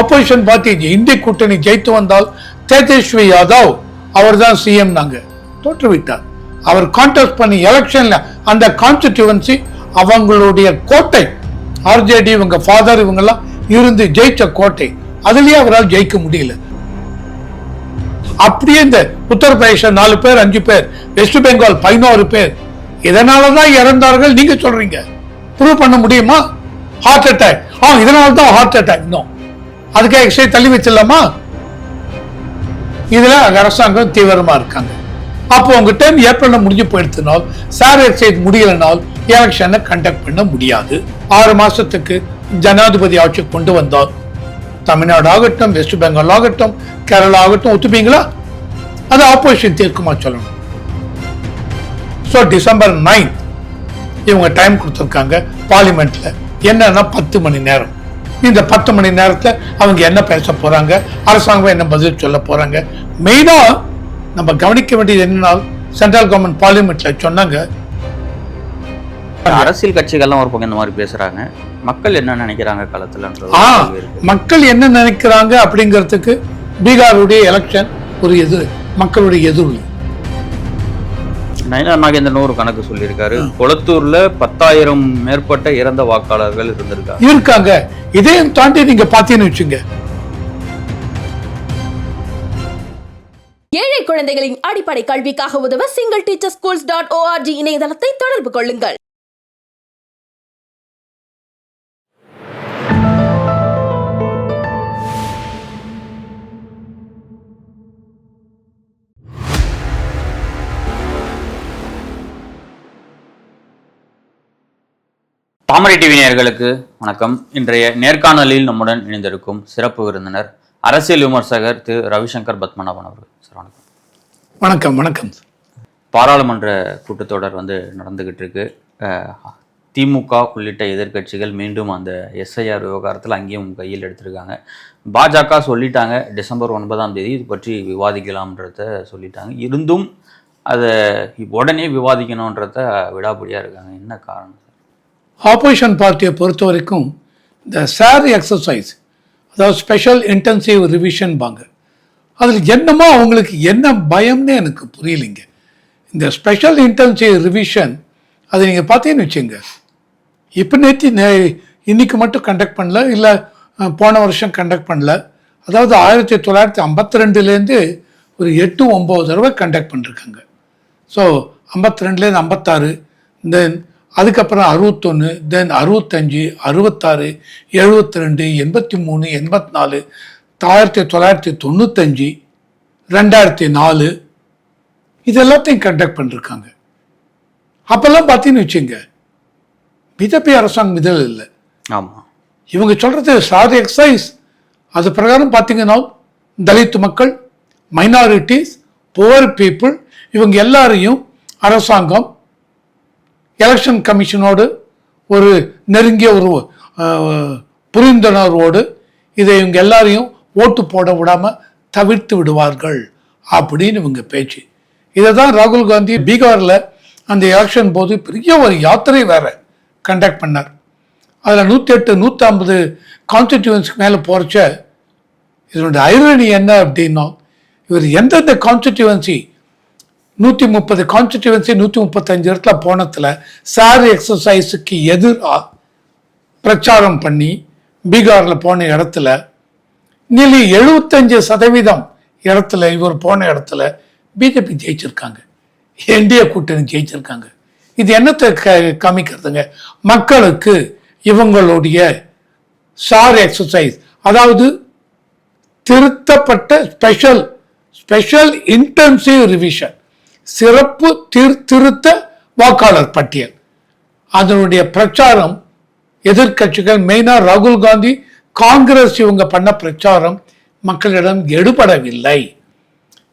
Opposition party இந்திய கூட்டணி ஜெயித்து வந்தால் தேஜஸ்வி யாதவ் அவர் தான் சிஎம் நாங்க. தோற்றுவிட்டார். அவர் கான்டெஸ்ட் பண்ணி எலெக்ஷன்ல அந்த கான்ஸ்டிடியூவன்சி அவங்களுடைய கோட்டை ஆர்ஜேடி இவங்க ஃபாதர் இவங்கெல்லாம் இருந்து ஜெயிச்ச கோட்டை அதுலயே அவரால் ஜெயிக்க முடியல. அப்படியே இந்த உத்தரப்பிரதேச நாலு பேர் அஞ்சு பேர் வெஸ்ட் பெங்கால் பதினோரு பேர் இதனாலதான் இறந்தார்கள் நீங்க சொல்றீங்க. ப்ரூவ் பண்ண முடியுமா? ஹார்ட் அட்டாக் ஆ இதனால தான் ஹார்ட் அட்டாக் இன்னும் அதுக்கே எக்ஸை தள்ளி வச்சிடலாமா? இதுல அரசாங்கம் தீவிரமா இருக்காங்க. அப்போ உங்க டைம் ஏப்ரல்ல முடிஞ்சு போயிடுத்துனால் சார் எக்ஸைஸ் முடியலனால் எலெக்ஷனை கண்டக்ட் பண்ண முடியாது. ஆறு மாசத்துக்கு ஜனாதிபதி ஆட்சி கொண்டு வந்தால் தமிழ்நாடு ஆகட்டும் வெஸ்ட் பெங்கால் ஆகட்டும் கேரளா ஆகட்டும் ஒத்துப்பீங்களா? அது ஆப்போசிஷன் தீர்க்குமா சொல்லணும். ஸோ டிசம்பர் நைன்த் இவங்க டைம் கொடுத்துருக்காங்க பார்லிமெண்ட்ல என்னன்னா பத்து மணி நேரம். இந்த பத்து மணி நேரத்துல அவங்க என்ன பேச போறாங்க? அரசாங்கம் என்ன பதில் சொல்ல போறாங்க? மெயினா நம்ம கவனிக்க வேண்டியது என்னன்னா சென்ட்ரல் கவர்மெண்ட் பார்லிமெண்ட்ல சொன்னாங்க. அரசியல் கட்சிகள்லாம் ஒரு பக்கம் இந்த மாதிரி பேசுறாங்க. மக்கள் என்ன நினைக்கிறாங்க களத்துலன்றது ஆ. மக்கள் என்ன நினைக்கிறாங்க அப்படிங்கிறதுக்கு பீகாருடைய எலெக்ஷன் ஒரு எதிர் மக்களுடைய எதிர்வு நயினார் நாகேந்திரன் ஒரு கணக்கு சொல்லியிருக்காரு. கொளத்தூர்ல பத்தாயிரம் மேற்பட்ட இறந்த வாக்காளர்கள் இருந்திருக்காங்க. இருக்காங்க. இதையும் தாண்டி நீங்க பாத்தீங்கன்னு வச்சுங்க. ஏழை குழந்தைகளின் அடிப்படை கல்விக்காக உதவ single teacher schools dot O R G இணையதளத்தை தொடர்பு கொள்ளுங்கள். தாமரை டிவி நேயர்களுக்கு வணக்கம். இன்றைய நேர்காணலில் நம்முடன் இணைந்திருக்கும் சிறப்பு விருந்தினர் அரசியல் விமர்சகர் திரு. ரவிசங்கர் பத்மநாபன் அவர்கள். சார் வணக்கம். வணக்கம் வணக்கம். பாராளுமன்ற கூட்டத்தொடர் வந்து நடந்துகிட்டு இருக்கு திமுக உள்ளிட்ட எதிர்க்கட்சிகள் மீண்டும் அந்த எஸ்ஐஆர் விவகாரத்தில் அங்கேயும் கையில் எடுத்திருக்காங்க. பாஜக சொல்லிட்டாங்க டிசம்பர் ஒன்பதாம் தேதி இது பற்றி விவாதிக்கலாம்ன்றத சொல்லிட்டாங்க. இருந்தும் அதை உடனே விவாதிக்கணுன்றத விடாபடியாக இருக்காங்க. என்ன காரணம்? ஆப்போசிஷன் பார்ட்டியை பொறுத்த வரைக்கும் இந்த சாரி எக்ஸசைஸ் அதாவது ஸ்பெஷல் இன்டென்சிவ் ரிவிஷன் பாங்க. அதில் என்னமோ அவங்களுக்கு என்ன பயம்னு எனக்கு புரியலைங்க. இந்த ஸ்பெஷல் இன்டென்சிவ் ரிவிஷன் அதை நீங்கள் பார்த்தீங்கன்னு வச்சுங்க இப்போ நேற்று நே மட்டும் கண்டக்ட் பண்ணல இல்லை போன வருஷம் கண்டக்ட் பண்ணல. அதாவது ஆயிரத்தி தொள்ளாயிரத்தி ஐம்பத்தி ரெண்டுலேருந்து ஒரு எட்டு ஒம்பது தடவை கண்டக்ட் பண்ணிருக்காங்க. ஸோ ஐம்பத்தி ரெண்டுலேருந்து ஐம்பத்தாறு தென் அதுக்கப்புறம் அறுபத்தொன்று தென் அறுபத்தஞ்சு அறுபத்தாறு எழுபத்தி ரெண்டு எண்பத்தி மூணு எண்பத்தி நாலு ஆயிரத்தி தொள்ளாயிரத்தி தொண்ணூத்தஞ்சு ரெண்டாயிரத்தி நாலு இது எல்லாத்தையும் கண்டக்ட் பண்ணிருக்காங்க. அப்போல்லாம் பார்த்தீங்கன்னு வச்சுங்க பிஜேபி அரசாங்கம் இதில் இல்லை. ஆமாம் இவங்க சொல்றது சார் எக்ஸைஸ் அது பிரகாரம் பார்த்தீங்கன்னா தலித் மக்கள் மைனாரிட்டிஸ் புவர் பீப்புள் இவங்க எல்லாரையும் அரசாங்கம் எலெக்ஷன் கமிஷனோடு ஒரு நெருங்கிய ஒரு புரிந்துணர்வோடு இதை இவங்க எல்லாரையும் ஓட்டு போட விடாமல் தவிர்த்து விடுவார்கள் அப்படின்னு இவங்க பேச்சு. இதை தான் ராகுல் காந்தி பீகாரில் அந்த எலெக்ஷன் போது பெரிய ஒரு யாத்திரை வேற கண்டக்ட் பண்ணார். அதில் நூற்றி எட்டு நூற்றி ஐம்பது கான்ஸ்டிடியூன்ஸ்க்கு மேலே போகிறச்ச இதனுடைய ஐரணி என்ன அப்படின்னா இவர் எந்தெந்த கான்ஸ்டிடியூவன்சி நூற்றி முப்பது கான்ஸ்டிடியூவன்சி நூற்றி முப்பத்தஞ்சு இடத்துல போனத்தில் சார் எக்ஸசைஸுக்கு எதிராக பிரச்சாரம் பண்ணி பீகாரில் போன இடத்துல நிலி எழுபத்தஞ்சு சதவீதம் இடத்துல இவர் போன இடத்துல பிஜேபி ஜெயிச்சிருக்காங்க. என்டிஏ கூட்டணி ஜெயிச்சிருக்காங்க. இது என்னத்தை க- காமிக்கிறதுங்க? மக்களுக்கு இவங்களுடைய சார் எக்ஸசைஸ் அதாவது திருத்தப்பட்ட ஸ்பெஷல் ஸ்பெஷல் இன்டென்சிவ் ரிவிஷன் சிறப்பு திரு திருத்த வாக்காளர் பட்டியல். அதனுடைய பிரச்சாரம் எதிர்க்கட்சிகள் மெயினா ராகுல் காந்தி காங்கிரஸ் இவங்க பண்ண பிரச்சாரம் மக்களிடம் எடுபடவில்லை.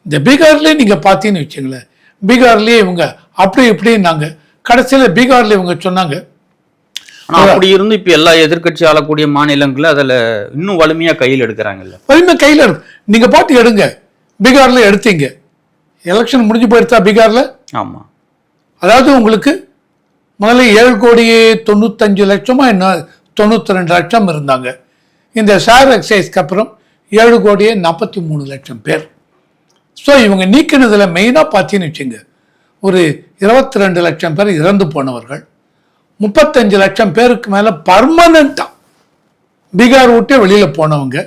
இந்த பீகார்லயே நீங்க பார்த்தீங்கன்னு வச்சுங்களேன் பீகார்லயே இவங்க அப்படி இப்படின்னாங்க கடைசியில பீகார்ல இவங்க சொன்னாங்க. அப்படி இருந்து இப்ப எல்லா எதிர்க்கட்சி ஆளக்கூடிய மாநிலங்கள்ல அதுல இன்னும் வலிமையா கையில் எடுக்கிறாங்கல்ல. வலிமை கையில் இருக்கு நீங்க பாட்டு எடுங்க. பீகார்ல எடுத்தீங்க. எலெக்ஷன் முடிஞ்சு போயிடுச்சா பீகார்ல? ஆமா. அதாவது உங்களுக்கு முதல்ல ஏழு கோடி தொண்ணூத்தஞ்சு லட்சமா என்ன தொண்ணூத்தி ரெண்டு லட்சம் இருந்தாங்க. இந்த ஷேர் எக்ஸைஸ்க்கு அப்புறம் ஏழு கோடியே நாற்பத்தி மூணு லட்சம் பேர். ஸோ இவங்க நீக்கினதுல மெயினாக பார்த்தீங்கன்னு வச்சுங்க ஒரு இருபத்தி ரெண்டு லட்சம் பேர் இறந்து போனவர்கள். முப்பத்தஞ்சு லட்சம் பேருக்கு மேலே பர்மனண்ட்டாக பீகார் விட்டு வெளியில் போனவங்க.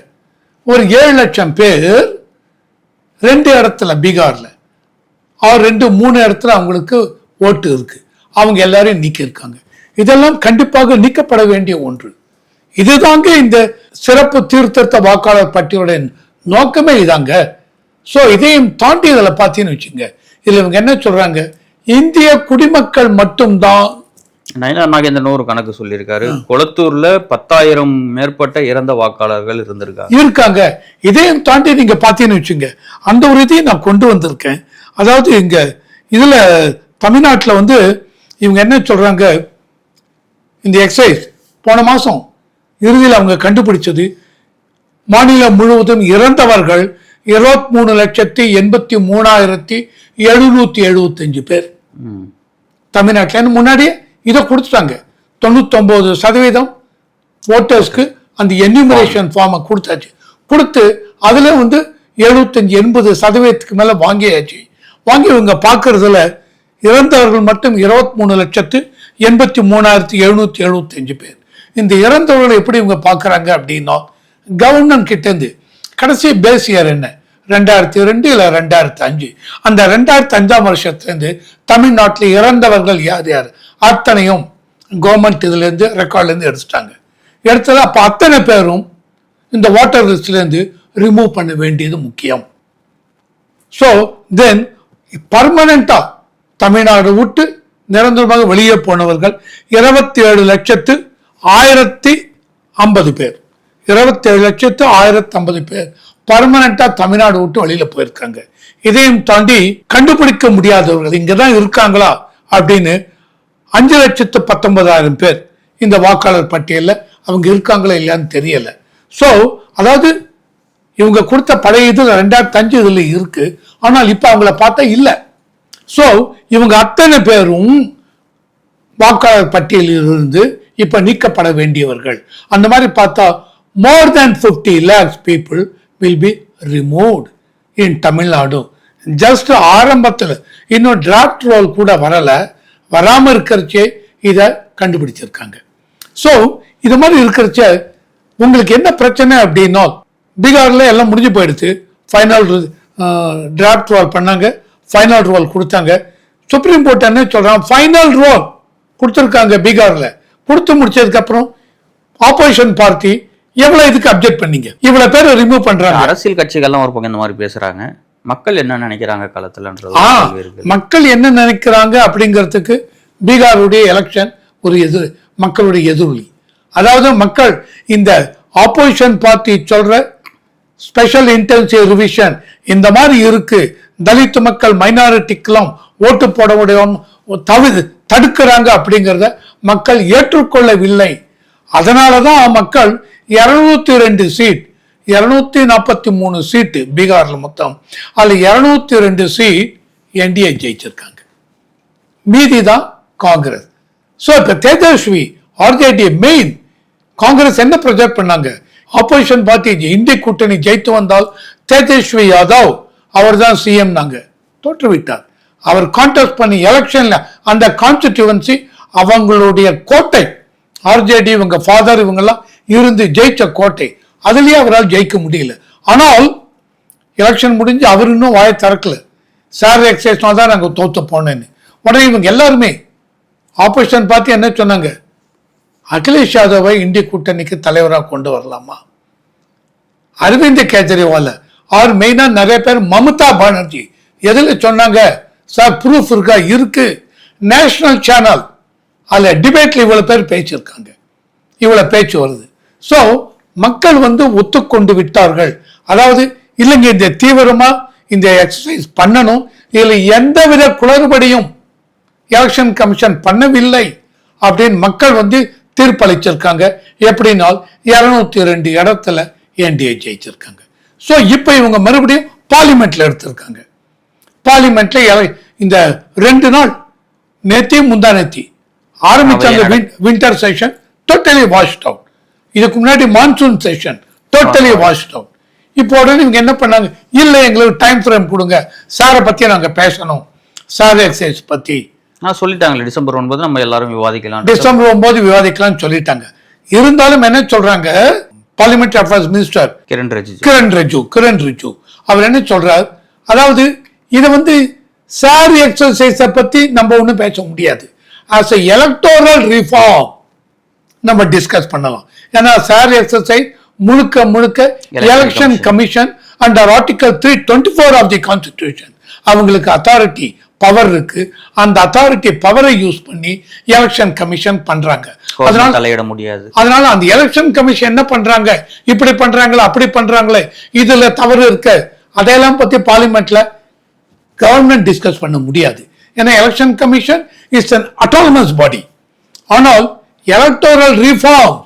ஒரு ஏழு லட்சம் பேர் ரெண்டு இடத்துல பீகாரில். அவர் ரெண்டு மூணு இடத்துல அவங்களுக்கு ஓட்டு இருக்கு. அவங்க எல்லாரையும் நீக்கியிருக்காங்க இதெல்லாம் கண்டிப்பாக நீக்கப்பட வேண்டிய ஒன்று. இதுதாங்க இந்த சிறப்பு தீர்த்தத்த வாக்காளர் பட்டியலுடைய நோக்கமே இதாங்க. ஸோ இதையும் தாண்டி இதில் பார்த்தீங்கன்னு வச்சுங்க. இதில் இவங்க என்ன சொல்றாங்க? இந்திய குடிமக்கள் மட்டும்தான். நயினார் நாகேந்திரன் ஒரு கணக்கு சொல்லியிருக்காரு. கொளத்தூர்ல பத்தாயிரம் மேற்பட்ட இறந்த வாக்காளர்கள் இருந்திருக்காங்க. இருக்காங்க. இதையும் தாண்டி நீங்க பார்த்தீங்கன்னு வச்சுங்க. அந்த ஒரு இதையும் நான் கொண்டு வந்திருக்கேன். அதாவது இங்க இதுல தமிழ்நாட்டில் வந்து இவங்க என்ன சொல்றாங்க? இந்த எக்ஸைஸ் போன மாசம் இறுதியில் அவங்க கண்டுபிடிச்சது மாநிலம் முழுவதும் இறந்தவர்கள் இருபத்தி மூணு லட்சத்தி எண்பத்தி மூணாயிரத்தி எழுநூத்தி எழுபத்தஞ்சு பேர். தமிழ்நாட்டில் முன்னாடியே இதை கொடுத்துட்டாங்க. தொண்ணூத்தொம்பது சதவீதம் ஓட்டர்ஸ்க்கு அந்த என்யூமரேஷன் ஃபார்மை கொடுத்தாச்சு. கொடுத்து அதில் வந்து எழுபத்தஞ்சு எண்பது சதவீதத்துக்கு மேலே வாங்கியாச்சு. வாங்கி இவங்க பார்க்கறதுல இறந்தவர்கள் மட்டும் இருபத்தி மூணு லட்சத்து எண்பத்தி மூணாயிரத்தி எழுநூத்தி எழுபத்தஞ்சு பேர். இந்த இறந்தவர்களை எப்படி இவங்க பார்க்குறாங்க அப்படின்னா கவர்மெண்ட் கிட்டேருந்து கடைசி பேஸ் இயர் என்ன? ரெண்டாயிரத்தி ரெண்டு இல்லை ரெண்டாயிரத்தி அஞ்சு. அந்த ரெண்டாயிரத்தி அஞ்சாம் வருஷத்துலேருந்து தமிழ்நாட்டில் இறந்தவர்கள் யார் யார்? அத்தனையும் கவர்மெண்ட் இதுலேருந்து ரெக்கார்ட்லேருந்து எடுத்துட்டாங்க. எடுத்தது அப்போ அத்தனை பேரும் இந்த வாட்டர் லிஸ்ட்லேருந்து ரிமூவ் பண்ண வேண்டியது முக்கியம். ஸோ தென் பர்மனண்டா தமிழ்நாடு விட்டு நிரந்தரமாக வெளியே போனவர்கள் இருபத்தி ஏழு லட்சத்து ஆயிரத்தி ஐம்பது பேர். இருபத்தி ஏழு லட்சத்து ஆயிரத்தி ஐம்பது பேர் பர்மனண்டா தமிழ்நாடு விட்டு வெளியில போயிருக்காங்க. இதையும் தாண்டி கண்டுபிடிக்க முடியாதவர்கள் இங்கதான் இருக்காங்களா அப்படின்னு அஞ்சு லட்சத்து பத்தொன்பதாயிரம் பேர் இந்த வாக்காளர் பட்டியலில் அவங்க இருக்காங்களா இல்லையான்னு தெரியல. ஸோ அதாவது இவங்க கொடுத்த பழைய இது ரெண்டாயிரத்தி அஞ்சு இதில் இருக்குது ஆனால் இப்ப அவங்கள பார்த்தா இல்ல. ஸோ இவங்க அத்தனை பேரும் வாக்காளர் பட்டியலில் இருந்து இப்ப நீக்கப்பட வேண்டியவர்கள். அந்த மாதிரி பார்த்தா more than fifty lakhs people will be removed in Tamil Nadu just ஆரம்பத்தில் இன்னும் டிராஃப்ட் ரோல் கூட வரல. வராமல் இருக்கிறச்சே இதை கண்டுபிடிச்சிருக்காங்க. ஸோ இது மாதிரி இருக்கிறச்ச உங்களுக்கு என்ன பிரச்சனை அப்படின்னா பீகார்ல எல்லாம் முடிஞ்சு போயிடுச்சு. ஃபைனல் டிராஃப்ட் ரோல் பண்ணாங்க. ஃபைனல் ரோல் கொடுத்தாங்க. சுப்ரீம் கோர்ட் என்ன சொல்றான் ஃபைனல் ரோல் கொடுத்துருக்காங்க பீகார்ல. கொடுத்து முடிச்சதுக்கு அப்புறம் ஆப்போசிஷன் பார்ட்டி எவ்வளவு இதுக்கு அப்ஜெக்ட் பண்ணீங்க? இவ்வளவு பேர் ரிமூவ் பண்றாங்க. அரசியல் கட்சிகள்லாம் ஒரு பக்கம் இந்த மாதிரி பேசுறாங்க. மக்கள் என்ன நினைக்கிறாங்க இருக்கு மக்கள் என்ன நினைக்கிறாங்க அப்படிங்கிறதுக்கு பீகாருடைய எலெக்ஷன் ஒரு எதிர் மக்களுடைய எதிரொலி. அதாவது மக்கள் இந்த ஆப்போசிஷன் பார்ட்டி சொல்ற ஸ்பெஷல் இன்டென்சிவ் ரிவிஷன். இந்த மாதிரி இருக்கு. தலித் மக்கள் மைனாரிட்டிக்கெல்லாம் ஓட்டு போட முடியும் தவிர தடுக்கிறாங்க அப்படிங்கிறத மக்கள் ஏற்றுக்கொள்ளவில்லை. அதனால தான் மக்கள் இருநூத்தி ரெண்டு சீட் இருநூத்தி நாற்பத்தி மூணு சீட்டு பீகாரில் மொத்தம். அதில் இருநூத்தி ரெண்டு சீட் என்டிஏ ஜெயிச்சிருக்காங்க. மீதி தான் காங்கிரஸ். ஸோ இப்போ தேஜஸ்வி ஆர்ஜேடி மெயின் காங்கிரஸ் என்ன ப்ரொஜெக்ட் பண்ணாங்க? ஆப்போசிஷன் பார்ட்டி இந்திய கூட்டணி ஜெயித்து வந்தால் தேஜஸ்வி யாதவ் அவர் தான் சிஎம் நாங்க. தோற்றுவிட்டார். அவர் கான்டெஸ்ட் பண்ணி எலெக்ஷன்ல அந்த கான்ஸ்டிடியூவன்சி அவங்களுடைய கோட்டை ஆர்ஜேடி இவங்க ஃபாதர் இவங்கெல்லாம் இருந்து ஜெயிச்ச கோட்டை அதுலேயே அவரால் ஜெயிக்க முடியல. ஆனால் எலெக்ஷன் முடிஞ்சு அவர் இன்னும் வாயை திறக்கல. சார் எக்ஸைஸ்னால் தான் நாங்கள் தோற்று போனேன்னு. உடனே இவங்க எல்லாருமே ஆப்போசிஷன் பார்த்து என்ன சொன்னாங்க? அகிலேஷ் யாதவை இந்திய கூட்டணிக்கு தலைவராக கொண்டு வரலாமா? அரவிந்த் கெஜ்ரிவால் அவர் மெயினாக நிறைய பேர் மமதா பானர்ஜி. எதில் சொன்னாங்க? சார் ப்ரூஃப் இருக்கா? இருக்கு. நேஷனல் சேனல் அதில் டிபேட்டில் இவ்வளோ பேர் பேச்சிருக்காங்க இவ்வளோ பேச்சு வருது. ஸோ மக்கள் வந்து ஒத்துக்கொண்டு விட்டார்கள். அதாவது இல்லைங்க இந்த தீவிரமாக இந்த எக்ஸசைஸ் பண்ணணும். இதுல எந்தவித குளறுபடியும் எலெக்ஷன் கமிஷன் பண்ணவில்லை. அப்படின்னு மக்கள் வந்து தீர்ப்பளிச்சிருக்காங்க. எப்படினால் இருநூத்தி ரெண்டு இடத்துல என்டிஏ ஜெயிச்சிருக்காங்க. ஸோ இப்போ இவங்க மறுபடியும் பார்லிமெண்ட்ல எடுத்திருக்காங்க. பார்லிமெண்ட்ல இந்த ரெண்டு நாள் நேத்தி முந்தா நேத்தி. ஆரம்பிச்சாங்க winter session totally washed out இதுக்கு முன்னாடி monsoon session totally washed out இப்போ உடனே இவங்க என்ன பண்ணாங்க? இல்லை எங்களுக்கு டைம் ஃப்ரேம் கொடுங்க. சாரை பத்தி நாங்க பேசணும். சார் எக்ஸைஸ் பத்தி. நான் சொல்லிட்டாங்களே டிசம்பர் ஒன்பது நம்ம எல்லாரும் விவாதிக்கலாம் டிசம்பர் ஒன்பது விவாதிக்கலாம்னு சொல்லிட்டாங்க. இருந்தாலும் என்ன சொல்றாங்க? Parliament affairs minister Kiran Rijiju. Kiran Rijiju Kiran Rijiju. அவர் என்ன சொல்றார்? அதாவது இதை வந்து சார் எக்ஸசைஸை பத்தி நம்ம ஒன்றும் பேச முடியாது. ஆஸ் எ எலக்டோரல் ரிஃபார்ம் நம்ம டிஸ்கஸ் பண்ணலாம். ஏன்னா சார் எக்ஸசைஸ் முழுக்க முழுக்க election commission under article three twenty four of the constitution அவங்களுக்கு அத்தாரிட்டி பவர் இருக்கு. அந்த அத்தாரிட்டி பவரை யூஸ் பண்ணி எலெக்ஷன் கமிஷன் பண்றாங்க. அதனால தலையிட முடியாது. அதனால அந்த எலெக்ஷன் கமிஷன் என்ன பண்றாங்க? இப்படி பண்றாங்களே? அப்படி பண்றாங்களே? இதுல தவறு இருக்க. அதையெல்லாம் பத்தி பார்லிமெண்ட்ல கவர்மெண்ட் டிஸ்கஸ் பண்ண முடியாது. ஏன்னா election commission is an autonomous body ஆனால் எலக்டோரல் ரிஃபார்ம்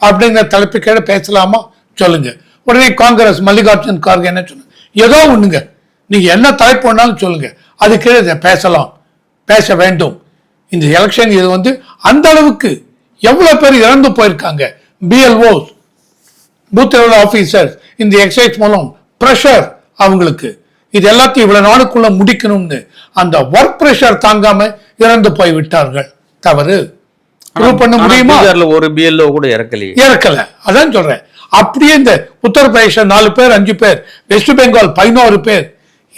அப்படிங்கிற தலைப்பு கீழே பேசலாமா? சொல்லுங்க. உடனே காங்கிரஸ் மல்லிகார்ஜுன் கார்கே என்ன சொன்னாங்க? ஏதோ ஒண்ணுங்க. நீங்க என்ன தலைப்பு வேணாலும் சொல்லுங்க. அது கீழே பேசலாம். பேச வேண்டும். இந்த எலெக்ஷன் இது வந்து அந்த அளவுக்கு எவ்வளவு பேர் இறந்து போயிருக்காங்க. பிஎல்ஓஸ் பூத் லெவல் ஆஃபீஸர்ஸ் இந்த எக்ஸைஸ் மூலம் ப்ரெஷர் அவங்களுக்கு. இது எல்லாத்தையும் இவ்வளவு நாளுக்குள்ள முடிக்கணும்னு அந்த ஒர்க் ப்ரெஷர் தாங்காம இறந்து போய் விட்டார்கள் தவறு பண்ண முடியுமா? ஒரு பிஎல்ஓ கூட இறக்கலையே. இறக்கல. அதான் சொல்றேன். அப்படியே இந்த உத்தரப்பிரதேச நாலு பேர் அஞ்சு பேர் வெஸ்ட் பெங்கால் பதினோரு பேர்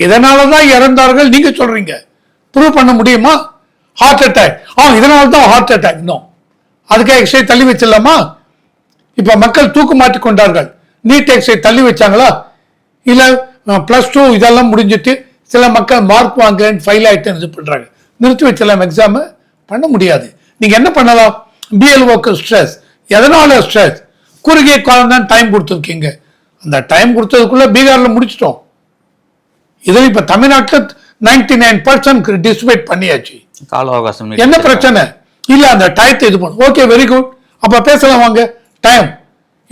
இதனாலதான் இறந்தார்கள். நீங்க சொல்றீங்க. ப்ரூவ் பண்ண முடியுமா? ஹார்ட் அட்டாக் ஆ இதனால தான் ஹார்ட் அட்டாக் இன்னும் அதுக்காக எக்ஸ்ரே தள்ளி வச்சிடலாமா? இப்ப மக்கள் தூக்கு மாற்றி கொண்டார்கள். நீட் எக்ஸ்ரே தள்ளி வச்சாங்களா? இல்ல பிளஸ் டூ இதெல்லாம் முடிஞ்சிட்டு சில மக்கள் மார்க் வாங்கலன்னு ஃபெயில் ஆயிட்டு இது பண்ணுறாங்க நிறுத்தி வச்சிடலாம் எக்ஸாம் பண்ண முடியாது. நீங்கள் என்ன பண்ணலாம்? பிஎல்ஓக்கு ஸ்ட்ரெஸ் எதனால ஸ்ட்ரெஸ் குறுகிய காலம் தான் டைம் கொடுத்துருக்கீங்க. அந்த டைம் கொடுத்ததுக்குள்ளே பீகாரில் முடிச்சிட்டோம். இதில் இப்ப தமிழ்நாட்டில் நைன்டி நைன் பர்சன்ட் டிஸ்பேட் பண்ணியாச்சு. கால அவகாசம் என்ன. பிரச்சனை? இல்ல அந்த டயத்தை இது பண்ணும் ஓகே வெரி குட் அப்ப பேசலாம் வாங்க. டைம்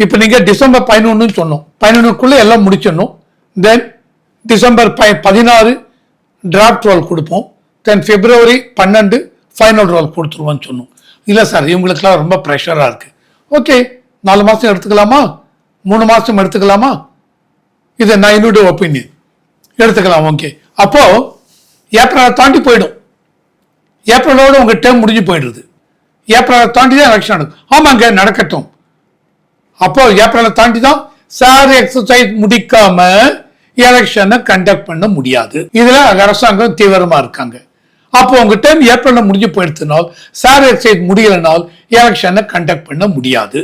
இப்ப நீங்க டிசம்பர் பதினொன்னு சொன்னோம். பதினொன்னுக்குள்ள எல்லாம் முடிச்சிடணும். தென் டிசம்பர் ப பதினாறு டிராஃப்ட் ரோல் கொடுப்போம். தென் பிப்ரவரி பன்னெண்டு ஃபைனல் ரோல் கொடுத்துருவோம்னு சொன்னோம். இல்ல சார் இவங்களுக்குலாம் ரொம்ப ப்ரெஷரா இருக்கு. ஓகே நாலு மாசம் எடுத்துக்கலாமா? மூணு மாசம் எடுத்துக்கலாமா? இது நான் என்னுடைய ஒப்பீனியன் எடுத்துக்கலாம் ஓகே அப்போ ஏப்ரலை தாண்டி போயிடும். ஏப்ரலோடு உங்கள் டேர்ம் முடிஞ்சு போயிடுது. ஏப்ரலை தாண்டி தான் எலெக்ஷன் நடக்கும். ஆமாங்க நடக்கட்டும். அப்போ ஏப்ரலை தாண்டி தான் சார் எக்ஸசைஸ் முடிக்காம எலெக்ஷனை கண்டக்ட் பண்ண முடியாது. இதுல அரசாங்கம் தீவிரமா இருக்காங்க. அப்போ உங்க டைம் ஏப்ரல்ல முடிஞ்சு போயிடுத்துனால் சார் எக்ஸசைஸ் முடியலனால் எலெக்ஷனை கண்டக்ட் பண்ண முடியாது.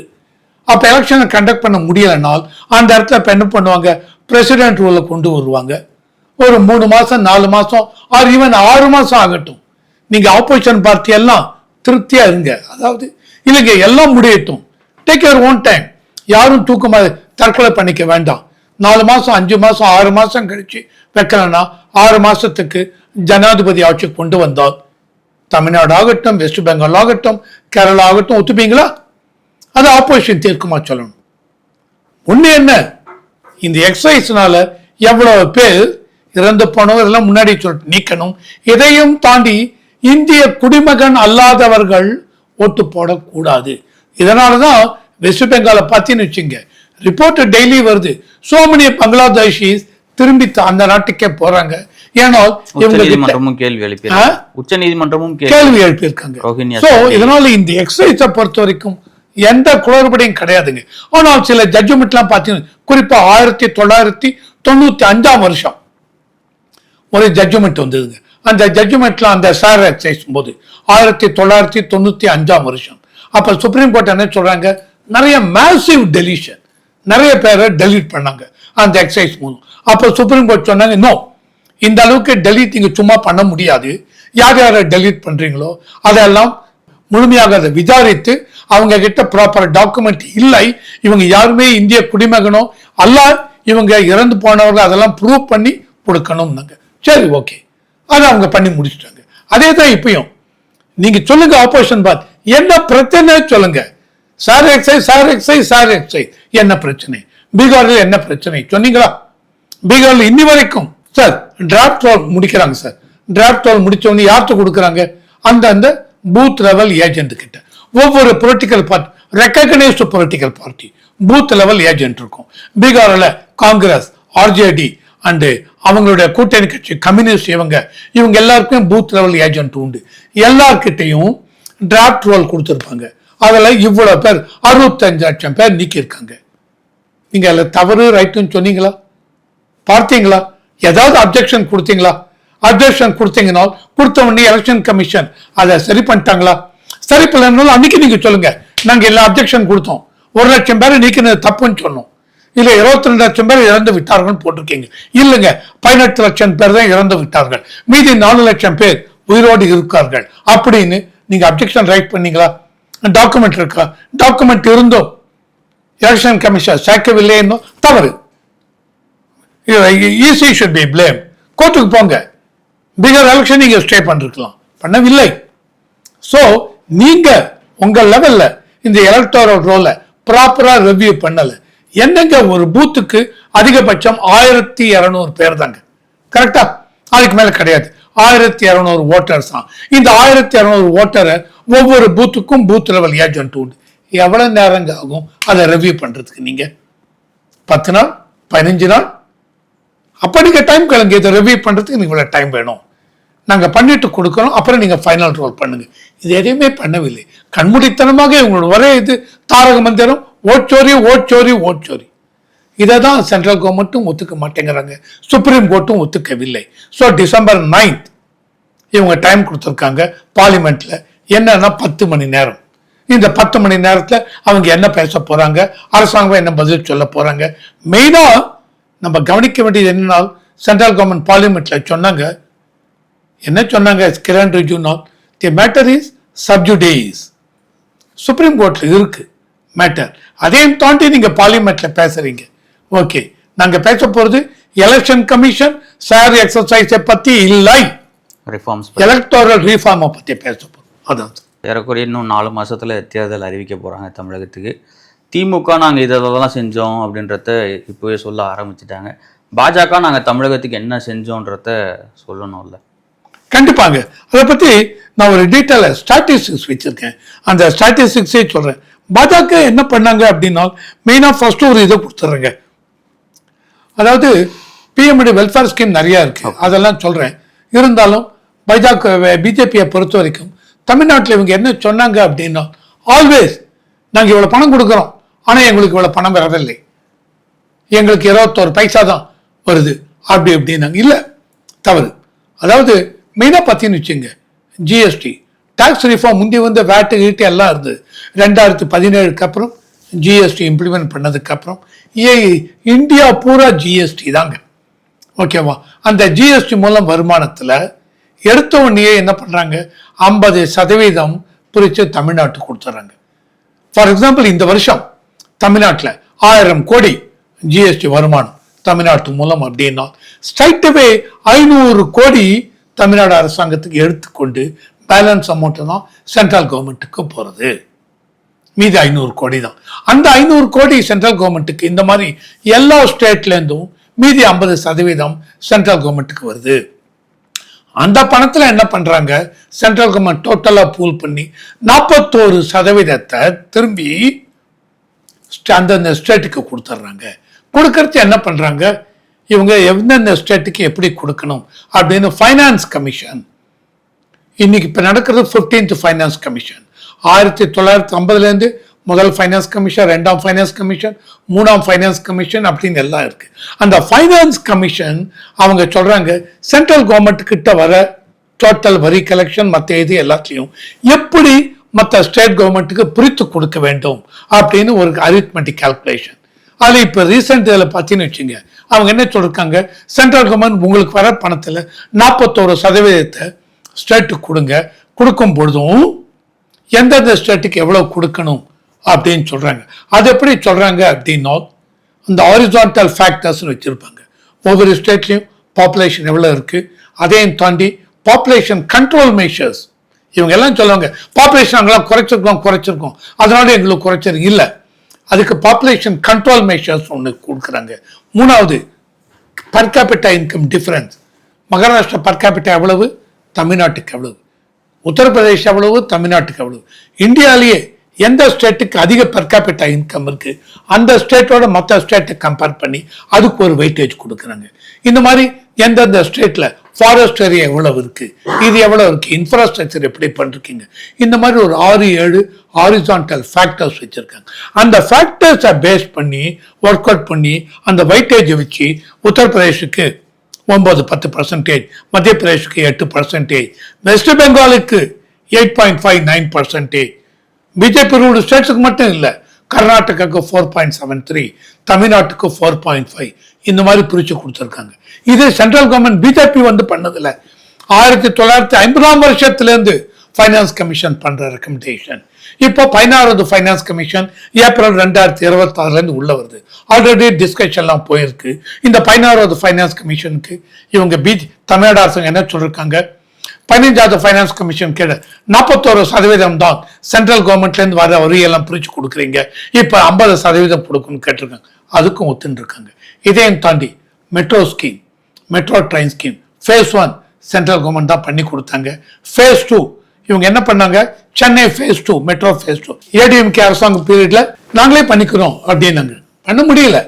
அப்போ எலெக்ஷனை கண்டக்ட் பண்ண முடியலனால் அந்த இடத்துல இப்போ என்ன பண்ணுவாங்க? பிரசிடென்ட் ரூலை கொண்டு வருவாங்க. ஒரு மூணு மாசம் நாலு மாசம் ஆர் ஈவன் ஆறு மாசம் ஆகட்டும். நீங்க ஆப்போசிஷன் பார்ட்டி எல்லாம் திருப்தியா இருங்க. அதாவது இல்லைங்க எல்லாம் முடியட்டும். டேக் யுவர் ஓன் டைம் யாரும் தூக்கமாக தற்கொலை பண்ணிக்க வேண்டாம். நாலு மாசம் அஞ்சு மாசம் ஆறு மாசம் கழிச்சு வைக்கலன்னா ஆறு மாசத்துக்கு ஜனாதிபதி ஆட்சி கொண்டு வந்தால் தமிழ்நாடு ஆகட்டும் வெஸ்ட் பெங்கால் ஆகட்டும் கேரளா ஆகட்டும் ஒத்துப்பீங்களா? அது ஆப்போசிஷன் தீர்க்குமா சொல்லணும். ஒன்று என்ன? இந்த எக்ஸசைஸ்னால எவ்வளவு பேர் இறந்து போனவர் எல்லாம் முன்னாடி சொல்லிட்டு நீக்கணும். இதையும் தாண்டி இந்திய குடிமகன் அல்லாதவர்கள் ஓட்டு போடக்கூடாது. இதனாலதான் வெஸ்ட் பெங்காலை பார்த்தீங்கன்னு வச்சுங்க. ரிப்போர்ட் டெய்லி வருது. சோ many பங்களாதேஷிஸ் திரும்பி அந்த நாட்டுக்கே போறாங்க. ஏனால் உச்ச இவங்க நீதிமன்றமும் கேள்வி எழுப்பியிருக்காங்க உச்ச நீதிமன்றமும் கேள்வி கேள்வி எழுப்பியிருக்காங்க. ரோஹிணியா சோ சட்டை. இதனால இந்த எக்ஸசைஸை பொறுத்த வரைக்கும் எந்த குளறுபடியும் கிடையாதுங்க. ஆனால் சில ஜட்ஜ்மெண்ட்லாம் பார்த்தீங்கன்னா குறிப்பா ஆயிரத்தி தொள்ளாயிரத்தி தொண்ணூத்தி அஞ்சாம் வருஷம். ஒரு ஜட்ஜ்மெண்ட் வந்ததுங்க. அந்த ஜட்ஜ்மெண்ட்ல அந்த சார் எக்ஸைஸ் போது ஆயிரத்தி தொள்ளாயிரத்தி தொண்ணூத்தி அஞ்சாம் வருஷம். அப்ப சுப்ரீம் கோர்ட் என்ன சொல்றாங்க? நிறைய மேசிவ் டெலிஷன் நிறைய பேரை டெலீட் பண்ணாங்க அந்த எக்ஸைஸ் மூலம். அப்ப சுப்ரீம் கோர்ட் சொன்னாங்க நோ இந்த அளவுக்கு டெலீட் நீங்க சும்மா பண்ண முடியாது. யார் யாரை டெலீட் பண்றீங்களோ அதெல்லாம் முழுமையாக அதை விசாரித்து அவங்க கிட்ட ப்ராப்பர் டாக்குமெண்ட் இல்லை. இவங்க யாருமே இந்திய குடிமகனோ அல்ல. இவங்க இறந்து போனவர்கள் அதெல்லாம் ப்ரூவ் பண்ணி கொடுக்கணும்னாங்க. சரி ஓகே. அதை அவங்க பண்ணி முடிச்சுட்டாங்க. அதே தான் இப்பயும். நீங்க சொல்லுங்க ஆப்போசிஷன் பாத். என்ன பிரச்சனை சொல்லுங்க. SIR exercise SIR exercise SIR exercise என்ன பிரச்சனை? பீகாரில் என்ன பிரச்சனை? சொன்னீங்களா? பீகாரில் இன்னி வரைக்கும் சார் டிராப்ட் ரோல் முடிக்கிறாங்க சார். டிராப்ட் ரோல் முடிச்ச யார்கிட்ட கொடுக்குறாங்க? அந்த அந்த பூத் லெவல் ஏஜென்ட் கிட்ட. ஒவ்வொரு political party recognised political party booth level agent இருக்கும். பீகாரில் காங்கிரஸ் ஆர்ஜேடி அண்டு அவங்களுடைய கூட்டணி கட்சி கம்யூனிஸ்ட் இவங்க இவங்க எல்லாருக்குமே பூத் லெவல் ஏஜென்ட் உண்டு. எல்லார்கிட்டையும் டிராப்ட் ரோல் கொடுத்துருப்பாங்க. அதில் இவ்வளோ பேர் அறுபத்தஞ்சு லட்சம் பேர் நீக்கியிருக்காங்க. நீங்கள் அதில் தவறு ரைட்டுன்னு சொன்னீங்களா? பார்த்தீங்களா? ஏதாவது அப்ஜெக்ஷன் கொடுத்தீங்களா? அப்ஜெக்ஷன் கொடுத்தீங்கன்னா கொடுத்த உடனே எலெக்ஷன் கமிஷன் அதை சரி பண்ணிட்டாங்களா? சரி பண்ணனாலும் அன்னைக்கு நீங்கள் சொல்லுங்கள் நாங்கள் எல்லா அப்ஜெக்ஷன் கொடுத்தோம். ஒரு லட்சம் பேர் நீக்கினது தப்புன்னு சொன்னோம். இல்ல இருபத்தி ரெண்டு லட்சம் பேர் இறந்து விட்டார்கள் போட்டிருக்கீங்க. இல்லைங்க பதினெட்டு லட்சம் பேர் தான் இறந்து விட்டார்கள். மீதி நாலு லட்சம் பேர் உயிரோடு இருக்கார்கள். அப்படின்னு நீங்க அப்ஜெக்ஷன் ரைட் பண்ணீங்களா? டாக்குமெண்ட் இருக்கா? டாக்குமெண்ட் இருந்தோம் எலெக்ஷன் கமிஷன் சேர்க்கவில்லை என்னும் தவறு. ஈஸி ஷுட் பி பிளேம் கோர்ட்டுக்கு போங்க. பிகர் எலெக்ஷன் நீங்க ஸ்டே பண்ணிருக்கலாம். பண்ணவில்லை. ஸோ நீங்க உங்க லெவல்ல இந்த எலக்டோரல் ரோல ப்ராப்பரா ரிவ்யூ பண்ணலை. என்னங்க ஒரு பூத்துக்கு அதிகபட்சம் ஆயிரத்தி இரநூறு பேர் தாங்க கரெக்டா அதுக்கு மேல கிடையாது. ஆயிரத்தி இரநூறு ஓட்டர்ஸ் தான். இந்த ஆயிரத்தி இரநூறு ஓட்டரை ஒவ்வொரு பூத்துக்கும் பூத் லெவல் ஏஜென்ட் உண்டு. எவ்வளவு நேரங்க ஆகும்? அதை ரிவ்யூ பண்றதுக்கு நீங்க. பத்து நாள்? பதினஞ்சு நாள்? அப்போ நீங்கள் டைம் கிளம்பி இதை ரிவ்யூ பண்ணுறதுக்கு நீங்கள் இவ்வளோ டைம் வேணும். நாங்கள் பண்ணிட்டு கொடுக்குறோம் அப்புறம் நீங்கள் ஃபைனல் ரோல் பண்ணுங்க. இது எதையுமே பண்ணவில்லை. கண்மூடித்தனமாக இவங்களோட ஒரே இது தாரக மந்திரம் ஓட்சோரி ஓட்சோரி ஓட்சோரி இதை தான் சென்ட்ரல் கவர்மெண்ட்டும் ஒத்துக்க மாட்டேங்கிறாங்க. சுப்ரீம் கோர்ட்டும் ஒத்துக்கவில்லை. ஸோ டிசம்பர் நைன்த் இவங்க டைம் கொடுத்துருக்காங்க பார்லிமெண்ட்டில் என்னன்னா பத்து மணி நேரம். இந்த பத்து மணி நேரத்தில் அவங்க என்ன பேச போகிறாங்க அரசாங்கம் என்ன பதில் சொல்ல போகிறாங்க மெயினாக நம்ம கவனிக்க வேண்டியது என்னன்னா சென்ட்ரல் கவர்மெண்ட் பார்லிமெண்ட்டில் சொன்னாங்க. என்ன சொன்னாங்க? Kiran ரிஜுனால் the matter is sub judice supreme கோர்ட்டில் இருக்குது மேட்டர் அதையும் தாண்டி நீங்க பார்லிமெண்ட்ல பேசுறீங்க. ஓகே நாங்க பேச போறது எலெக்ஷன் கமிஷன் சார் எக்ஸசைஸை பத்தி இல்லை. ரிஃபார்ம்ஸ் எலக்டோரல் ரீஃபார்மை பத்தி பேச போறோம். அதான். ஏறக்குறைய இன்னும் நாலு மாசத்துல தேர்தல் அறிவிக்க போறாங்க தமிழகத்துக்கு. திமுக நாங்கள் இதெல்லாம் செஞ்சோம் அப்படின்றத இப்போவே சொல்ல ஆரம்பிச்சிட்டாங்க. பாஜக நாங்கள் தமிழகத்துக்கு என்ன செஞ்சோன்றத சொல்லணும்ல. கண்டிப்பாங்க. அதை பத்தி நான் ஒரு டீட்டெயில் ஸ்டாட்டிஸ்டிக்ஸ் வச்சிருக்கேன். அந்த ஸ்டாட்டிஸ்டிக்ஸே சொல்றேன். பாஜக என்ன பண்ணாங்க அப்படின்னா மெயினாக ஃபர்ஸ்ட் ஒரு இதை கொடுத்துட்றேங்க அதாவது பிஎம்டி வெல்ஃபேர் ஸ்கீம் நிறைய இருக்கு. அதெல்லாம் சொல்றேன். இருந்தாலும் பாஜக பிஜேபியை பொறுத்த வரைக்கும் தமிழ்நாட்டில் இவங்க என்ன சொன்னாங்க அப்படின்னா ஆல்வேஸ் நாங்கள் இவ்வளோ பணம் கொடுக்குறோம். ஆனால் எங்களுக்கு இவ்வளோ பணம் வரவில்லை. எங்களுக்கு இருபத்தோரு பைசா தான் வருது. அப்படி அப்படின்னாங்க இல்லை தவறு. அதாவது மெயினாக பார்த்தீங்கன்னு வச்சுங்க ஜிஎஸ்டி டாக்ஸ் ரிஃபார்ம் முந்தி வந்து வேட்டு கீட்டு எல்லாம் இருந்தது. ரெண்டாயிரத்தி பதினேழுக்கு அப்புறம் ஜிஎஸ்டி இம்ப்ளிமெண்ட் பண்ணதுக்கப்புறம் ஏ இந்தியா பூரா ஜிஎஸ்டி தாங்க. ஓகேவா அந்த ஜிஎஸ்டி மூலம் வருமானத்தில் எடுத்த உடனே என்ன பண்ணுறாங்க ஐம்பது சதவீதம் பிரித்து தமிழ்நாட்டுக்கு கொடுத்துட்றாங்க ஃபார் எக்ஸாம்பிள் இந்த வருஷம் தமிழ்நாட்டில் ஆயிரம் கோடி ஜிஎஸ்டி வருமானம் தமிழ்நாட்டு மூலம் அப்படின்னா ஸ்ட்ரைட்டவே ஐநூறு கோடி தமிழ்நாடு அரசாங்கத்துக்கு எடுத்துக்கொண்டு பேலன்ஸ் அமௌண்ட்டு தான் சென்ட்ரல் கவர்மெண்ட்டுக்கு போகிறது மீதி ஐநூறு கோடி தான். அந்த ஐநூறு கோடி சென்ட்ரல் கவர்மெண்ட்டுக்கு இந்த மாதிரி எல்லா ஸ்டேட்லேருந்தும் மீதி ஐம்பது சதவீதம் சென்ட்ரல் கவர்மெண்ட்டுக்கு வருது. அந்த பணத்தில் என்ன பண்ணுறாங்க சென்ட்ரல் கவர்மெண்ட் டோட்டலாக பூல் பண்ணி நாற்பத்தோரு சதவீதத்தை திரும்பி அந்தந்த ஸ்டேட்டுக்கு கொடுத்துட்றாங்க கொடுக்கறது என்ன பண்ணுறாங்க இவங்க எந்தெந்த ஸ்டேட்டுக்கு எப்படி கொடுக்கணும்? அப்படின்னு ஃபைனான்ஸ் கமிஷன் இன்னைக்கு இப்போ நடக்கிறது 15th ஃபைனான்ஸ் கமிஷன் ஆயிரத்தி தொள்ளாயிரத்தி ஐம்பதுலேருந்து முதல் ஃபைனான்ஸ் கமிஷன் ரெண்டாம் ஃபைனான்ஸ் கமிஷன் மூணாம் ஃபைனான்ஸ் கமிஷன் அப்படின்னு எல்லாம் இருக்குது அந்த ஃபைனான்ஸ் கமிஷன் அவங்க சொல்கிறாங்க சென்ட்ரல் கவர்மெண்ட் கிட்ட வர டோட்டல் வரி கலெக்ஷன் மற்ற இது எல்லாத்தையும் எப்படி மற்ற ஸ்டேட் கவர்மெண்ட்டுக்கு பிரித்து கொடுக்க வேண்டும் அப்படின்னு ஒரு அரித்மெட்டிக் கால்குலேஷன் அதில் இப்போ ரீசெண்ட் இதில் பார்த்தீங்கன்னு வச்சுங்க அவங்க என்ன சொல்லியிருக்காங்க சென்ட்ரல் கவர்மெண்ட் உங்களுக்கு வர பணத்தில் நாற்பத்தோரு சதவீதத்தை ஸ்டேட்டுக்கு கொடுங்க. கொடுக்கும் பொழுதும் எந்தெந்த ஸ்டேட்டுக்கு எவ்வளோ கொடுக்கணும் அப்படின்னு சொல்கிறாங்க அது எப்படி சொல்கிறாங்க அப்படின்னா இந்த ஹாரிசான்டல் ஃபேக்டர்ஸ்னு வச்சுருப்பாங்க. ஒவ்வொரு ஸ்டேட்லேயும் பாப்புலேஷன் எவ்வளோ இருக்குது அதையும் தாண்டி பாப்புலேஷன் கண்ட்ரோல் மெஷர்ஸ் இவங்க எல்லாம் சொல்லுவாங்க பாப்புலேஷன் அங்கெல்லாம் குறைச்சிருக்கோம் குறைச்சிருக்கோம். அதனால எங்களுக்கு குறைச்சது இல்லை. அதுக்கு பாப்புலேஷன் கண்ட்ரோல் மெஷர்ஸ் ஒன்று கொடுக்குறாங்க. மூணாவது per capita income difference Maharashtra per capita எவ்வளவு? தமிழ்நாட்டுக்கு எவ்வளவு உத்தரப்பிரதேஷ் எவ்வளவு தமிழ்நாட்டுக்கு எவ்வளவு இந்தியாவிலேயே எந்த ஸ்டேட்டுக்கு அதிக per இன்கம் இருக்கு அந்த ஸ்டேட்டோட மற்ற ஸ்டேட்டை கம்பேர் பண்ணி அதுக்கு ஒரு வெயிட்டேஜ் கொடுக்குறாங்க. இந்த மாதிரி எந்தெந்த ஸ்டேட்டில் ஃபாரஸ்ட் ஏரியா எவ்வளவு இருக்கு இது எவ்வளவு இருக்கு இன்ஃப்ராஸ்ட்ரக்சர் எப்படி பண்ணிருக்கீங்க இந்த மாதிரி ஒரு ஆறு ஏழு ஹாரிசான்டல் ஃபேக்டர்ஸ் வச்சிருக்காங்க. அந்த ஃபேக்டர்ஸை பேஸ் பண்ணி ஒர்க் அவுட் பண்ணி அந்த வெயிட்டேஜை வச்சு உத்தரப்பிரதேஷுக்கு ஒன்பது பத்து பர்சன்டேஜ் மத்திய பிரதேஷுக்கு எட்டு percentage west பெங்காலுக்கு eight point five nine percentage BJP rule ஸ்டேட்ஸுக்கு மட்டும் இல்லை கர்நாடகாவுக்கு ஃபோர் பாயிண்ட் செவன் த்ரீ தமிழ்நாட்டுக்கு ஃபோர் பாயிண்ட் ஃபைவ் இந்த மாதிரி பிரித்து கொடுத்துருக்காங்க. இது சென்ட்ரல் கவர்மெண்ட் பிஜேபி வந்து பண்ணதில்லை. ஆயிரத்தி தொள்ளாயிரத்தி ஐம்பதாம் வருஷத்துலேருந்து ஃபைனான்ஸ் கமிஷன் பண்ணுற ரெக்கமெண்டேஷன் இப்போ பதினாறாவது ஃபைனான்ஸ் கமிஷன் ஏப்ரல் ரெண்டாயிரத்தி இருபத்தாறுலேருந்து உள்ள வருது. ஆல்ரெடி டிஸ்கஷன்லாம் போயிருக்கு. இந்த பதினாறாவது ஃபைனான்ஸ் கமிஷனுக்கு இவங்க பீச் தமிழ்நாடு அரசாங்கம் என்ன சொல்லியிருக்காங்க பதினஞ்சாவது ஃபைனான்ஸ் கமிஷன் கீழே நாற்பத்தோரு சதவீதம் தான் சென்ட்ரல் கவர்மெண்ட்லேருந்து வர வரியெல்லாம் பிரித்து கொடுக்குறீங்க. இப்போ ஐம்பது சதவீதம் கொடுக்குன்னு கேட்டிருக்காங்க. அதுக்கும் ஒத்துன்னு இதையும் தாண்டி metro scheme metro train scheme phase one central government தான் பண்ணி கொடுத்தாங்க. ஃபேஸ் டூ இவங்க என்ன பண்ணாங்க? Chennai phase two metro phase two ADMK அரசாங்க பீரியட்ல நாங்களே பண்ணிக்கிறோம் அப்படின்னாங்க. பண்ண முடியல.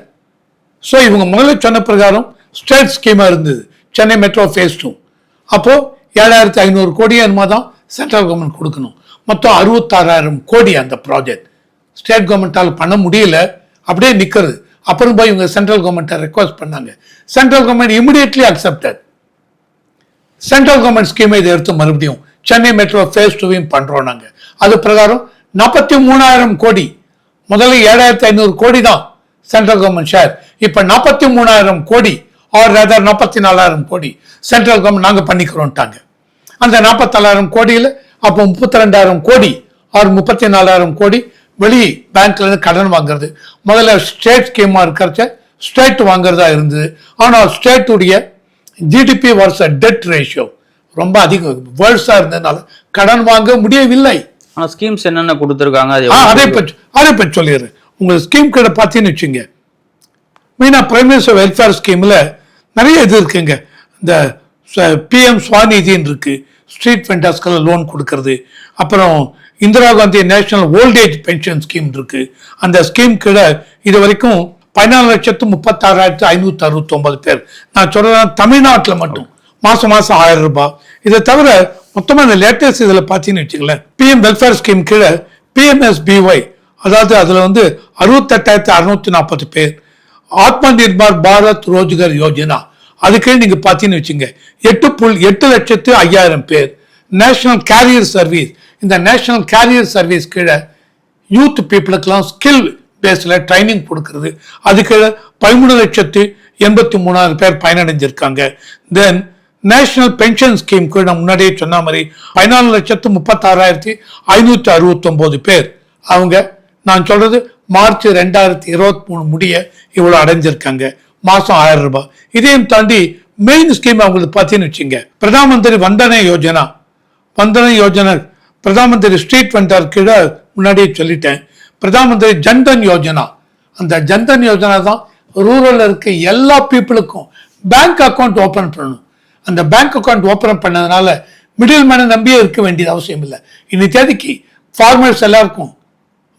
ஸோ இவங்க முதல்ல சொன்ன பிரகாரம் ஸ்டேட் ஸ்கீமாக இருந்தது. சென்னை மெட்ரோ ஃபேஸ் டூ அப்போ ஏழாயிரத்தி ஐநூறு கோடி என்னமா தான் சென்ட்ரல் கவர்மெண்ட் கொடுக்கணும். மொத்தம் அறுபத்தாறாயிரம் கோடி அந்த ப்ராஜெக்ட் ஸ்டேட் கவர்மெண்ட்டால் பண்ண முடியல. அப்படியே நிற்கிறது அப்புறம் போய் இவங்க சென்ட்ரல் கவர்மெண்ட்டை ரெக்வஸ்ட் பண்ணாங்க. Central government immediately accepted central government ஸ்கீமை இதை எடுத்து மறுபடியும் சென்னை மெட்ரோ ஃபேஸ் டூவையும் பண்ணுறோம் நாங்கள் அது பிரகாரம் நாற்பத்தி மூணாயிரம் கோடி முதல்ல ஏழாயிரத்தி ஐநூறு கோடி தான் சென்ட்ரல் கவர்மெண்ட் ஷேர் இப்போ நாற்பத்தி மூணாயிரம் கோடி ஆர் ரேதர் நாற்பத்தி நாலாயிரம் கோடி சென்ட்ரல் கவர்மெண்ட் நாங்கள் பண்ணிக்கிறோம்ட்டாங்க. அந்த நாற்பத்தாலாயிரம் கோடியில் அப்போ முப்பத்தி ரெண்டாயிரம் கோடி ஆர் முப்பத்தி நாலாயிரம் கோடி வெளி பேங்க்ல இருந்து கடன் வாங்குறது. முதல்ல ஸ்டேட் ஸ்கீமாக இருக்கிறச்ச ஸ்டேட் வாங்குறதா இருந்தது. ஆனால் ஸ்டேட்டுடைய ஜிடிபி வருஷ டெட் ரேஷியோ ரொம்ப அதிகம். வேர்ல்ஸாக இருந்ததுனால கடன் வாங்க முடியவில்லை. ஆனா ஸ்கீம்ஸ் என்னென்ன கொடுத்துருக்காங்க அது பற்றி அதை பற்றி சொல்லிடுறேன் உங்களுக்கு ஸ்கீம் கிட்ட பார்த்தீங்கன்னு வச்சுங்க. மெயினாக பிரைம் மினிஸ்டர் வெல்ஃபேர் ஸ்கீமில் நிறைய இது இருக்குங்க. இந்த பிஎம் ஸ்வாநிதின்னு இருக்கு. ஸ்ட்ரீட் வெண்டர்ஸ்க்கெல்லாம் லோன் கொடுக்கறது. அப்புறம் Indira Gandhi national old age pension scheme இருக்கு. அந்த ஸ்கீம் கீழே இது வரைக்கும் பதினாலு லட்சத்து முப்பத்தாறாயிரத்து ஐநூற்றி அறுபத்தொம்பது பேர். நான் சொல்றேன் தமிழ்நாட்டில் மட்டும். மாசம் மாசம் ஆயிரம் ரூபாய். இதை தவிர மொத்தமாக இந்த லேட்டஸ்ட் இதில் பார்த்தீங்கன்னு வச்சுங்களேன் பிஎம் வெல்ஃபேர் ஸ்கீம் கீழே பிஎம்எஸ்பிஒய் அதாவது அதில் வந்து அறுபத்தெட்டாயிரத்தி அறுநூத்தி நாற்பது பேர். ஆத்ம நிர்பார் பாரத் ரோஜ்கர் யோஜனா அதுக்கே நீங்க பார்த்தீங்கன்னு வச்சுங்க எட்டு புல் எட்டு லட்சத்து ஐயாயிரம் பேர். நேஷனல் கேரியர் சர்வீஸ் இந்த நேஷனல் கேரியர் சர்வீஸ் கீழே யூத் பீப்புளுக்கெல்லாம் ஸ்கில் பேஸில் ட்ரைனிங் கொடுக்கறது. அதுக்கு பதிமூணு லட்சத்து எண்பத்தி மூணாயிரம் பேர் பயனடைஞ்சிருக்காங்க. தென் நேஷனல் பென்ஷன் ஸ்கீம் கூட நான் முன்னாடியே சொன்ன மாதிரி பதினாலு லட்சத்து முப்பத்தாறாயிரத்தி ஐநூற்றி அறுபத்தொம்போது பேர். அவங்க நான் சொல்றது மார்ச் ரெண்டாயிரத்தி இருபத்தி மூணு முடிய இவ்வளோ அடைஞ்சிருக்காங்க. மாதம் ஆயிரம் ரூபாய். இதையும் தாண்டி மெயின் ஸ்கீம் அவங்களுக்கு பார்த்தீங்கன்னு வச்சுங்க. பிரதான் மந்திரி வந்தன யோஜனா. வந்தன யோஜனா பிரதான் மந்திரி ஸ்ட்ரீட் வெண்டர் கீழே முன்னாடியே சொல்லிட்டேன். பிரதான் மந்திரி ஜன்தன் யோஜனா. அந்த ஜன்தன் யோஜனா தான் ரூரலில் இருக்க எல்லா பீப்புளுக்கும் பேங்க் அக்கௌண்ட் ஓபன் பண்ணணும். அந்த பேங்க் அக்கௌண்ட் ஓபன் பண்ணதுனால மிடில் மேனை நம்பியே இருக்க வேண்டியது அவசியம் இல்லை. இன்னைக்கு தேதிக்கு ஃபார்மர்ஸ் எல்லாருக்கும்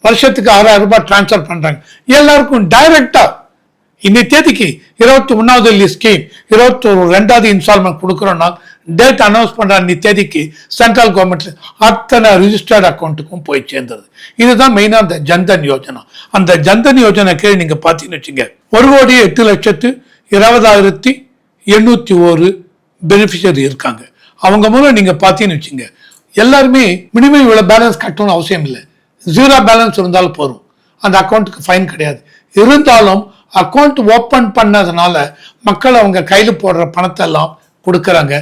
வருஷத்துக்கு ஆறாயிரம் ரூபாய் டிரான்ஸ்ஃபர் பண்ணுறாங்க எல்லாருக்கும் டைரக்டா இன்னைக்கு தேதிக்கு இருபத்தி ஒன்னாவது ஸ்கீம் இருபத்தி ஒரு ரெண்டாவது இன்ஸ்டால்மெண்ட் கொடுக்குறோன்னா டேட் அனௌன்ஸ் பண்ணுற இன்னி தேதிக்கு சென்ட்ரல் கவர்மெண்ட் அத்தனை ரிஜிஸ்டர்ட் அக்கௌண்ட்டுக்கும் போய் சேர்ந்தது இதுதான் மெயினாக அந்த ஜன்தன் யோஜனா. அந்த ஜன்தன் யோஜனா கீழே நீங்கள் பார்த்தீங்கன்னு வச்சுங்க ஒரு கோடி எட்டு லட்சத்து இருபதாயிரத்தி எண்ணூற்றி ஒரு பெனிஃபிஷரி இருக்காங்க. அவங்க மூலம் நீங்கள் பார்த்தீங்கன்னு வச்சுங்க எல்லாருமே மினிமம் இவ்வளோ பேலன்ஸ் கட்டணும்னு அவசியம் இல்லை. ஜீரோ பேலன்ஸ் இருந்தாலும் போதும். அந்த அக்கௌண்ட்டுக்கு ஃபைன் கிடையாது. இருந்தாலும் அக்கௌண்ட் ஓப்பன் பண்ணதுனால மக்கள் அவங்க கையில் போடுற பணத்தை எல்லாம் கொடுக்குறாங்க.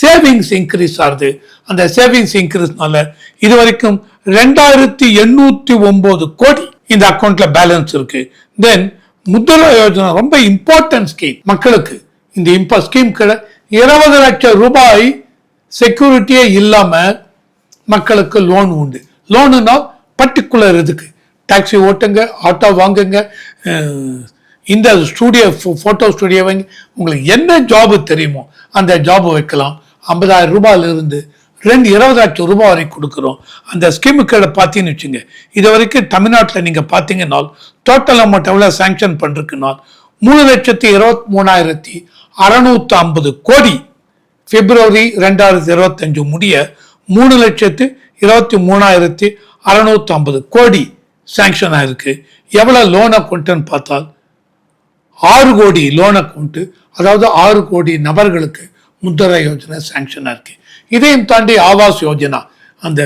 சேவிங்ஸ் இன்க்ரீஸ் ஆகுது. அந்த சேவிங்ஸ் இன்க்ரீஸ்னால இது வரைக்கும் ரெண்டாயிரத்தி எண்ணூற்றி ஒம்பது கோடி இந்த அக்கௌண்ட்ல பேலன்ஸ் இருக்கு. தென் முத்ரா யோஜனா ரொம்ப இம்பார்ட்டன்ட் ஸ்கீம் மக்களுக்கு இந்த இம்ப ஸ்கீம் இருபது லட்சம் ரூபாய் செக்யூரிட்டியே இல்லாம மக்களுக்கு லோன் உண்டு. லோனுனா பர்டிகுலர் இதுக்கு. டாக்ஸி ஓட்டுங்க ஆட்டோ வாங்குங்க இந்த ஸ்டூடியோ ஃபோட்டோ ஸ்டூடியோ வாங்கி உங்களுக்கு என்ன ஜாபு தெரியுமோ அந்த ஜாப் வைக்கலாம். ஐம்பதாயிரம் ரூபாயிலிருந்து ரெண்டு இருபது லட்சம் ரூபாய் வரை கொடுக்குறோம். அந்த ஸ்கீமுக்கு பார்த்தீங்கன்னு வச்சுங்க இது வரைக்கும் தமிழ்நாட்டில் நீங்கள் பார்த்தீங்கன்னா டோட்டல் அமௌண்ட் எவ்வளோ சேங்ஷன் பண்ணிருக்குன்னா மூணு லட்சத்தி இருபத்தி மூணாயிரத்தி அறநூற்றி ஐம்பது கோடி. பிப்ரவரி ரெண்டாயிரத்தி இருபத்தஞ்சு முடிய மூணு லட்சத்து இருபத்தி மூணாயிரத்தி அறநூற்றி ஐம்பது கோடி சாங்ஷன் ஆயிருக்கு. எவ்வளோ லோன் அக்கௌண்ட்டுன்னு பார்த்தால் ஆறு கோடி லோன் அக்கௌண்ட்டு அதாவது ஆறு கோடி நபர்களுக்கு முத்ரா யோஜனை சேங்ஷனாக இருக்குது இதையும் தாண்டி ஆவாஸ் யோஜனா அந்த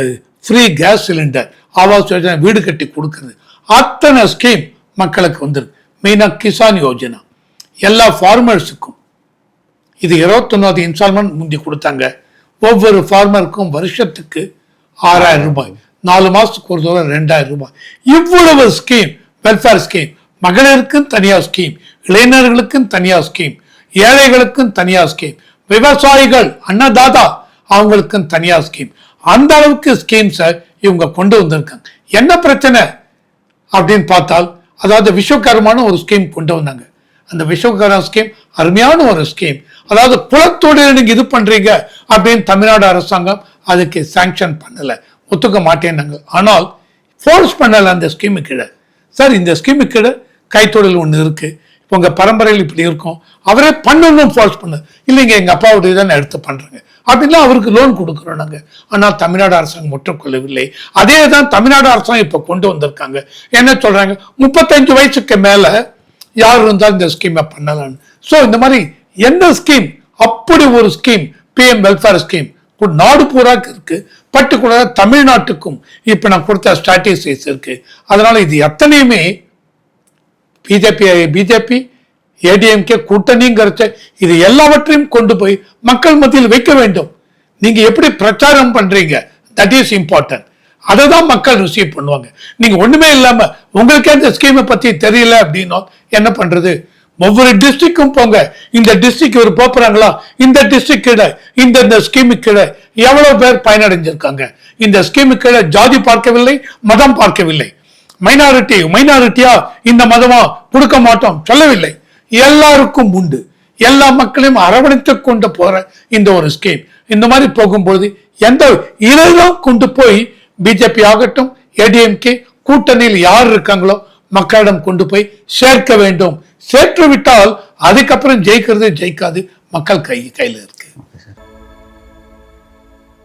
free gas cylinder Awas Yojana வீடு கட்டி கொடுக்குறது அத்தனை ஸ்கீம் மக்களுக்கு வந்துருக்கு. மெயினாக கிசான் யோஜனா. எல்லா ஃபார்மர்ஸுக்கும் இது இருபத்தொன்னாவது இன்ஸ்டால்மெண்ட் முந்தி கொடுத்தாங்க. ஒவ்வொரு ஃபார்மருக்கும் வருஷத்துக்கு ஆறாயிரம் ரூபாய். நாலு மாதத்துக்கு ஒரு தூரம் ரெண்டாயிரம் ரூபாய். இவ்வளவு ஸ்கீம் வெல்ஃபேர் ஸ்கீம் மகளிருக்கும் தனியார் ஸ்கீம் இளைஞர்களுக்கும் தனியார் ஸ்கீம் ஏழைகளுக்கும் தனியார் ஸ்கீம் விவசாயிகள் அன்னதாதா அவங்களுக்கும் தனியார் ஸ்கீம் அந்த அளவுக்கு ஸ்கீம்ஸை இவங்க கொண்டு வந்திருக்காங்க. என்ன பிரச்சனை? அப்படின்னு பார்த்தால் அதாவது விஸ்வகர்மான்னு ஒரு ஸ்கீம் கொண்டு வந்தாங்க. அந்த விஸ்வகர்மா ஸ்கீம் அருமையான ஒரு ஸ்கீம் அதாவது புலத்தொழில் நீங்கள் இது பண்ணுறீங்க அப்படின்னு தமிழ்நாடு அரசாங்கம் அதுக்கு சாங்ஷன் பண்ணலை. ஒத்துக்க மாட்டேன்னாங்க ஆனால் ஃபோர்ஸ் பண்ணலை அந்த ஸ்கீமு கீழே. சார் இந்த ஸ்கீமு கீழே கைத்தொழில் ஒன்று இருக்குது இப்போ உங்கள் பரம்பரையில் இப்படி இருக்கும். அவரே பண்ணணும் ஃபோர்ஸ் பண்ண. இல்லைங்க எங்கள் அப்பாவுடைய தான் எடுத்து பண்ணுறேங்க அப்படின்னா அவருக்கு லோன் கொடுக்குறோம் நாங்கள் ஆனால் தமிழ்நாடு அரசாங்கம் முற்றுக்கொள்ளவில்லை அதே தான் தமிழ்நாடு அரசாங்கம் இப்போ கொண்டு வந்திருக்காங்க. என்ன சொல்கிறாங்க முப்பத்தஞ்சு வயசுக்கு மேலே யார் இருந்தாலும் இந்த ஸ்கீமை பண்ணலான்னு ஸோ இந்த மாதிரி எந்த ஸ்கீம் அப்படி ஒரு ஸ்கீம் பிஎம் வெல்ஃபேர் ஸ்கீம் நாடு பூராக்கு இருக்கு. பர்டிகுலராக தமிழ்நாட்டுக்கும் இப்போ நான் கொடுத்த ஸ்ட்ராட்டஜிஸ் இருக்கு. அதனால இது எத்தனையுமே பிஜேபி பிஜேபி ஏடிஎம்கே கூட்டணிங்கிறச்ச இது எல்லாவற்றையும் கொண்டு போய் மக்கள் மத்தியில் வைக்க வேண்டும். நீங்க எப்படி பிரச்சாரம் பண்றீங்க? தட் இஸ் இம்பார்ட்டன்ட் அதை தான் மக்கள் ரிசீவ் பண்ணுவாங்க. நீங்க ஒண்ணுமே இல்லாம உங்களுக்கே இந்த ஸ்கீமை பத்தி தெரியல அப்படின்னா என்ன பண்றது? ஒவ்வொரு டிஸ்ட்ரிக்டும் போங்க. இந்த டிஸ்ட்ரிக்ட் இவர் போறாங்களா இந்த டிஸ்ட்ரிக்ட் கீழே இந்த இந்த ஸ்கீமு கீழே எவ்வளவு பேர் பயனடைஞ்சிருக்காங்க? இந்த ஸ்கீமு கீழே ஜாதி பார்க்கவில்லை மதம் பார்க்கவில்லை. மைனாரிட்டி மைனாரிட்டியா இந்த மதமா கொடுக்க மாட்டோம் சொல்லவில்லை. எல்லாருக்கும் உண்டு. எல்லா மக்களையும் அரவணைத்து கொண்டு போற இந்த ஒரு ஸ்கீம் இந்த மாதிரி போகும்போது எந்த இதெல்லாம் கொண்டு போய் பிஜேபி ஆகட்டும் ஏடிஎம்கே கூட்டணியில் யார் இருக்காங்களோ மக்களிடம் கொண்டு போய் சேர்க்க வேண்டும். சேற்று விட்டால் அதுக்கப்புறம் ஜெயிக்கிறது ஜெயிக்காது. மக்கள் கை கையில் இருக்கு.